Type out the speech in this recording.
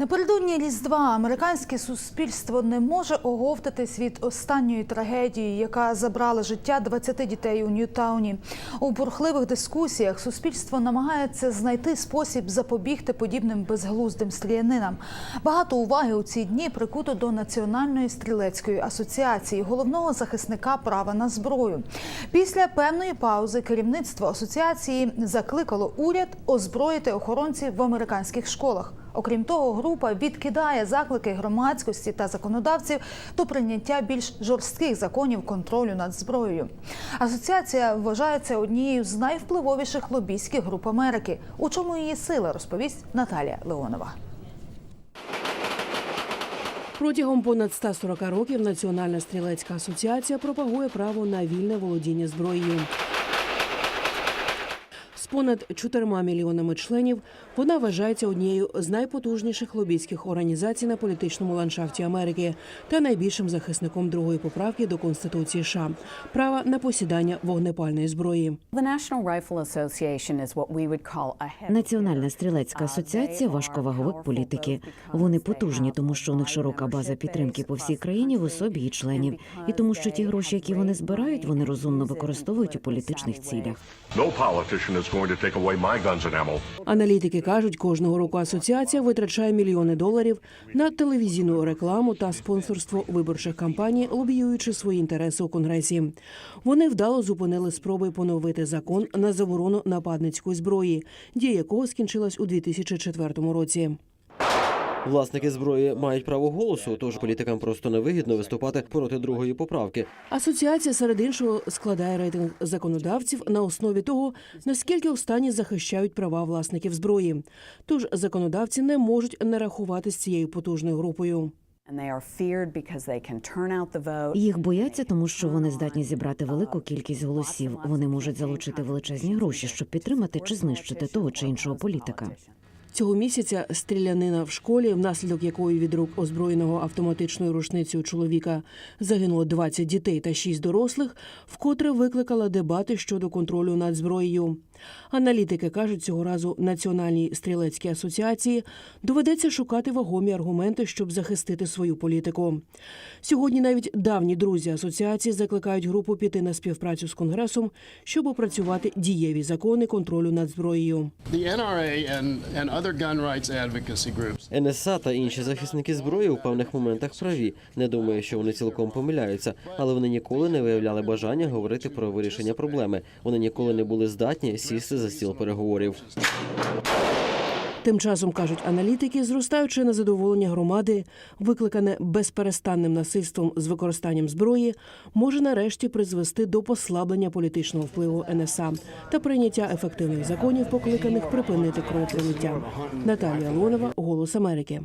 Напередодні Різдва американське суспільство не може оговтатись від останньої трагедії, яка забрала життя 20 дітей у Ньютауні. У бурхливих дискусіях суспільство намагається знайти спосіб запобігти подібним безглуздим стрілянинам. Багато уваги у ці дні прикуто до Національної стрілецької асоціації, головного захисника права на зброю. Після певної паузи керівництво асоціації закликало уряд озброїти охоронців в американських школах. Окрім того, група відкидає заклики громадськості та законодавців до прийняття більш жорстких законів контролю над зброєю. Асоціація вважається однією з найвпливовіших лобійських груп Америки. У чому її сила, розповість Наталія Леонова. Протягом понад 140 років Національна стрілецька асоціація пропагує право на вільне володіння зброєю. Понад 4 мільйонами членів вона вважається однією з найпотужніших лобійських організацій на політичному ландшафті Америки та найбільшим захисником другої поправки до Конституції США – права на посідання вогнепальної зброї. Національна стрілецька асоціація важковаговик політики. Вони потужні, тому що у них широка база підтримки по всій країні в особі її членів, і тому, що ті гроші, які вони збирають, вони розумно використовують у політичних цілях. Аналітики кажуть, кожного року асоціація витрачає мільйони доларів на телевізійну рекламу та спонсорство виборчих кампаній, лобіюючи свої інтереси у конгресі. Вони вдало зупинили спроби поновити закон на заборону нападницької зброї, дія якого скінчилась у 2004 році. Власники зброї мають право голосу, тож політикам просто невигідно виступати проти другої поправки. Асоціація серед іншого складає рейтинг законодавців на основі того, наскільки останні захищають права власників зброї. Тож законодавці не можуть не рахувати з цією потужною групою. Їх бояться, тому що вони здатні зібрати велику кількість голосів. Вони можуть залучити величезні гроші, щоб підтримати чи знищити того чи іншого політика. Цього місяця стрілянина в школі, внаслідок якої від рук озброєного автоматичною рушницею чоловіка загинуло 20 дітей та 6 дорослих, вкотре викликала дебати щодо контролю над зброєю. Аналітики кажуть, цього разу Національній стрілецькій асоціації доведеться шукати вагомі аргументи, щоб захистити свою політику. Сьогодні навіть давні друзі асоціації закликають групу піти на співпрацю з конгресом, щоб опрацювати дієві закони контролю над зброєю. НСА та інші захисники зброї у певних моментах праві. Не думаю, що вони цілком помиляються, але вони ніколи не виявляли бажання говорити про вирішення проблеми. Вони ніколи не були здатні сісти за стіл переговорів. Тим часом кажуть аналітики, зростаюче незадоволення громади, викликане безперестанним насильством з використанням зброї, може нарешті призвести до послаблення політичного впливу НСА та прийняття ефективних законів, покликаних припинити кровопролиття. Наталія Лонова, Голос Америки.